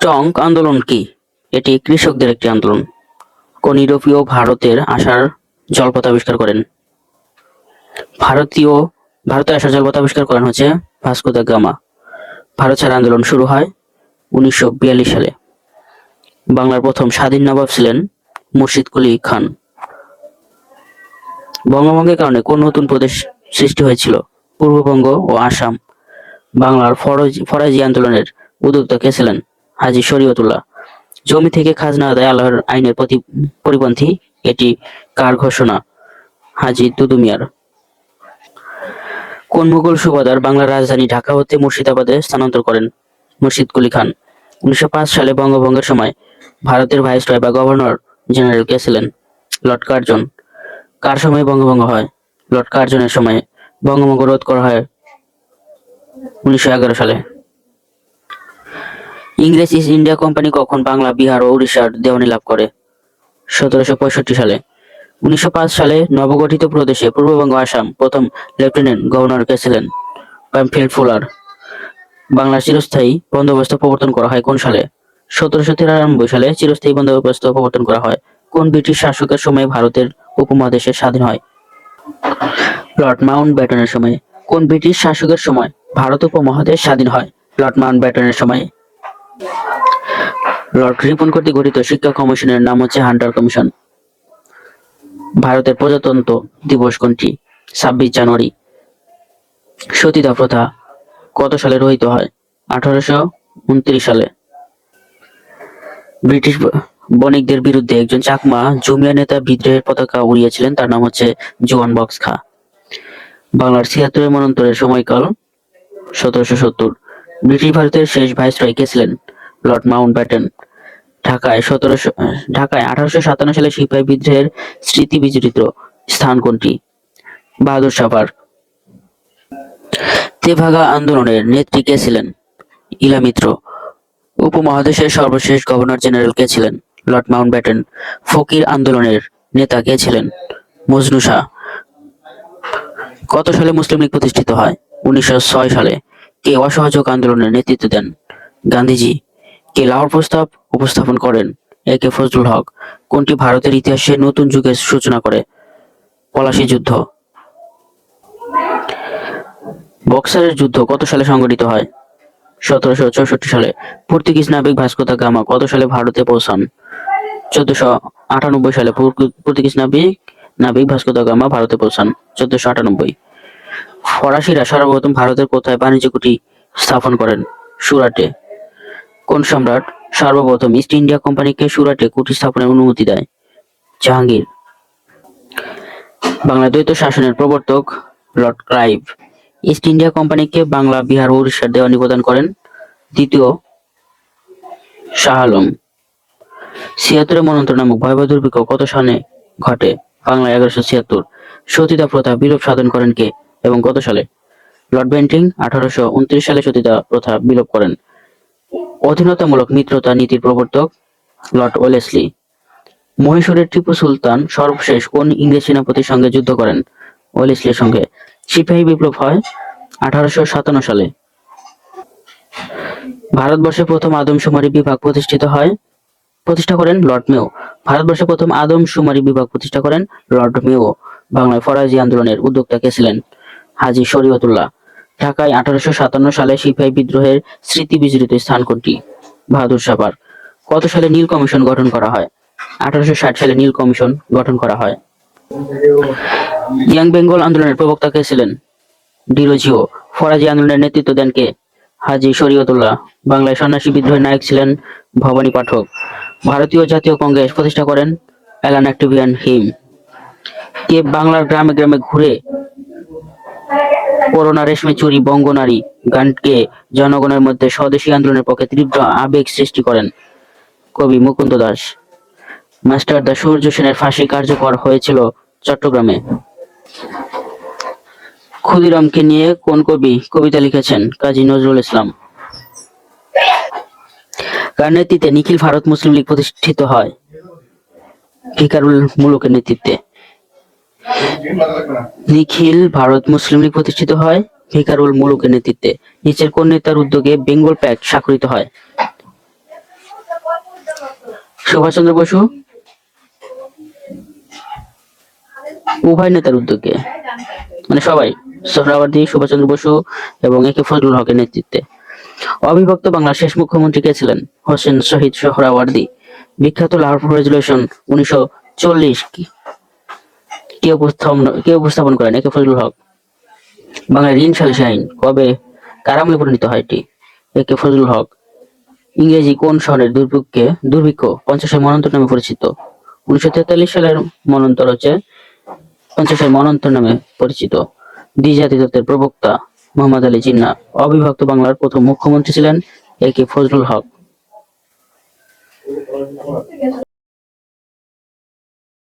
টঙ্ক আন্দোলন কি? এটি কৃষকদের একটি আন্দোলন। কোন ইউরোপীয় ভারতের আসার জলপথ আবিষ্কার করেন। ভারতীয় ভারতে আসার জলপথ আবিষ্কার করেন হচ্ছে ভাস্কো দা গামা। ভারত ছাড় আন্দোলন শুরু হয় উনিশশো বিয়াল্লিশ সালে। বাংলার প্রথম স্বাধীন নবাব ছিলেন মুর্শিদ কুলি খান। বঙ্গভঙ্গের কারণে কোন নতুন প্রদেশ সৃষ্টি হয়েছিল? পূর্ববঙ্গ ও আসাম। বাংলার ফরজ, ফরাজি আন্দোলনের উদ্যোক্তা কে ছিলেন? হাজী শরীয়তুল্লাহ। জমি থেকে খাজনা আদায় আল্লাহর আইনের প্রতি পরিপন্থী এটি কার ঘোষণা? হাজী দুদুমিয়ার। কোন মুঘল সুবাদার বাংলার রাজধানী ঢাকা হতে মুর্শিদাবাদে স্থানান্তর করেন মুর্শিদ কুলি খান? উনিশশো পাঁচ সালে বঙ্গভঙ্গের সময় ভারতের ভাইসরয় বা গভর্নর জেনারেল কে ছিলেন? Lord Curzon. কার সময় বঙ্গভঙ্গ হয়? লর্ড কার্জনের সময় বঙ্গভঙ্গ রোধ করা হয় উনিশশো এগারো সালে। ইংরেজ ইস্ট ইন্ডিয়া কোম্পানি কখন বাংলা, বিহার ও উড়িষ্যার দেওয়ানি লাভ করে? সতেরোশো পঁয়ষট্টি সালে। উনিশশো পাঁচ সালে নবগঠিত প্রদেশে পূর্ববঙ্গ আসাম প্রথম লেফটেন্যান্ট গভর্নর কে ছিলেন? Bampfylde Fuller. বাংলার চিরস্থায়ী বন্দোবস্ত প্রবর্তন করা হয় কোন সালে? সতেরোশো তিরানব্বই সালে চিরস্থায়ী বন্দোবস্ত প্রবর্তন করা হয়। কোন ব্রিটিশ শাসকের সময় ভারতের উপমহাদেশে স্বাধীন হয়? লর্ড মাউন্ট ব্যাটনের সময়। কোন ব্রিটিশ শাসকের সময় ভারত উপমহাদেশ স্বাধীন হয়? লর্ড মাউন্ট ব্যাটনের সময়। লর্ড রিপন কর্তৃক গঠিত শিক্ষা কমিশনের নাম হচ্ছে হান্টার কমিশন। ভারতের প্রজাতন্ত্র দিবস কোনটি? ছাব্বিশ জানুয়ারি। সতীদাহ প্রথা কত সালে রহিত হয়? আঠারোশো উনত্রিশ সালে। ব্রিটিশ বণিকদের বিরুদ্ধে একজন চাকমা জুমিয়া নেতা বিদ্রোহের পতাকা উড়িয়েছিলেন, তার নাম হচ্ছে জোয়ান বক্স খা বাংলার ছিয়াত্তরের মনন্তরের সময়কাল সতেরোশো সত্তর। ব্রিটিশ ভারতের শেষ ভাইসরয় কে ছিলেন? লর্ড মাউন্ট ব্যাটেন ঢাকায় সতেরোশো ঢাকায় আঠারোশো সাতান্ন সালে সিপাহী বিদ্রোহের স্মৃতি বিজড়িত স্থান কোনটি? বাহাদুর পার্ক তেভাগা আন্দোলনের নেত্রী কে ছিলেন? ইলা মিত্র। উপমহাদেশের সর্বশেষ গভর্নর জেনারেল কে ছিলেন? লর্ড মাউন্ট ব্যাটেন ফকির আন্দোলনের নেতা কে ছিলেন? মজনু শাহ। কত সালে মুসলিম লীগ প্রতিষ্ঠিত হয়? উনিশশো ছয় সালে। কে অসহযোগ আন্দোলনের নেতৃত্ব দেন? গান্ধীজি, কে লাহোর প্রস্তাব উপস্থাপন করেন? এ কে ফজলুল হক, কোনটি ভারতের ইতিহাসে নতুন যুগের সূচনা করে? পলাশী যুদ্ধ। বক্সারের যুদ্ধ কত সালে সংঘটিত হয়? সতেরোশো চৌষট্টি সালে। পর্তুগিজ নাবিক ভাস্কো দা গামা কত সালে ভারতে পৌঁছান? চোদ্দশো আটানব্বই সালে পর্তু- পর্তুগিজ নাবিক নাবিক ভাস্কো দা গামা ভারতে পৌঁছান। চোদ্দশো আটানব্বই। ফরাসিরা সর্বপ্রথম ভারতের কোথায় বাণিজ্য কুটি স্থাপন করেন? সুরাটে। কোন সম্রাট সর্বপ্রথম ইস্ট ইন্ডিয়া কোম্পানিকে সুরাটে কুটি স্থাপনের অনুমতি দেয়? জাহাঙ্গীর। বাংলা দ্বৈত শাসনের প্রবর্তক লর্ড ক্লাইভ ইস্ট ইন্ডিয়া কোম্পানিকে বাংলা, বিহার উড়িষ্যার দেওয়ানি প্রদান করেন। দ্বিতীয়, শাহ আলম। ছিয়াত্তরের মনন্তর নামক ভয়াবহ দুর্ভিক্ষ কত সালে ঘটে? বাংলা এগারোশো ছিয়াত্তর। সতীদাহ প্রথা বিলোপ সাধন করেন কে? এবং কত সালে? লর্ড বেন্টিং আঠারোশো উনত্রিশ সালে সতীদাহ প্রথা বিলোপ করেন। অধীনতামূলক মিত্রতা নীতির প্রবর্তক লর্ড ওয়েলেসলি। মহীশূরের টিপু সুলতান সর্বশেষ কোন ইংরেজ সেনাপতির সঙ্গে যুদ্ধ করেন? ওয়েলেসলির সঙ্গে। সিপাহী বিপ্লব হয় আঠারোশো সাতান্ন সালে। ভারতবর্ষে প্রথম আদমশুমারি বিভাগ প্রতিষ্ঠিত হয়, প্রতিষ্ঠা করেন লর্ড মেও ভারতবর্ষে প্রথম আদমশুমারি বিভাগ প্রতিষ্ঠা করেন লর্ড মেও বাংলায় ফরাজি আন্দোলনের উদ্যোক্তা কে ছিলেন? হাজী শরীয়তুল্লাহ। ঢাকায় আঠারোশো সাতান্ন সালে সিপাহী বিদ্রোহের স্মৃতি বিজড়িত স্থান কোনটি? বাহাদুর সাপার কত সালে নীল কমিশন গঠন করা হয়? আঠারোশো ষাট সালে নীল কমিশন গঠন করা হয়। ইয়াং বেঙ্গল আন্দোলনের প্রবক্তা কে ছিলেন? ডিরোজিও ফরাজি আন্দোলনের নেতৃত্ব দেন কে? হাজি শরীয়তুল্লাহ। বাংলায় সন্ন্যাসী বিদ্রোহের নায়ক ছিলেন ভবানী পাঠক। ভারতীয় জাতীয় কংগ্রেস প্রতিষ্ঠা করেন অ্যালান অ্যাক্টিভিয়ান হিম। কে বাংলার গ্রামে গ্রামে ঘুরে করোনা রেশমে চুরি, বঙ্গনারী গানকে জনগণের মধ্যে স্বদেশী আন্দোলনের পক্ষে তীব্র আবেগ সৃষ্টি করেন কবি মুকুন্দ দাস। মাস্টার দা সূর্য সেনের ফাঁসি কার্যকর হয়েছিল চট্টগ্রামে। ক্ষুদিরামকে নিয়ে কোন কবি কবিতা লিখেছেন? কাজী নজরুল ইসলাম। কার নেতৃত্বে নিখিল ভারত মুসলিম লীগ প্রতিষ্ঠিত হয়? ফিকারুল মুলুকের নেতৃত্বে। নিখিল ভারত মুসলিম লীগ প্রতিষ্ঠিত হয় ফিকারুল মুলুকের নেতৃত্বে। নিচের কোন নেতার উদ্যোগে বেঙ্গল প্যাক্ট স্বাক্ষরিত হয়? সুভাষচন্দ্র বসু। উভয় নেতার উদ্যোগে। মানে সবাই, সোহরাওয়ার্দী, সুভাষচন্দ্র বসু এবং একে ফজলুল হকের নেতৃত্বে। অবিভক্ত বাংলার শেষ মুখ্যমন্ত্রী কে ছিলেন? হোসেন শহীদ সোহরাওয়ার্দী। বিখ্যাত লাহোর রেজুলেশন উনিশশো চল্লিশ কে উপস্থাপন কে উপস্থাপন করেন? এ কে ফজলুল হক। বাংলার ঋণ সালিসি আইন কবে? কারামলে পরিণত হয় এটি? এ কে ফজলুল হক। ইংরেজি কোন শহরের দুর্ভিক্ষে দুর্ভিক্ষ পঞ্চাশের মনন্তর নামে পরিচিত। উনিশশো তেতাল্লিশ সালের মনন্তর হচ্ছে পঞ্চাশের মনন্তর নামে পরিচিত। দ্বিজাতি তত্ত্বের প্রবক্তা মোহাম্মদ আলী জিন্না। অবিভক্ত বাংলার প্রথম মুখ্যমন্ত্রী ছিলেন এ কে ফজলুল হক।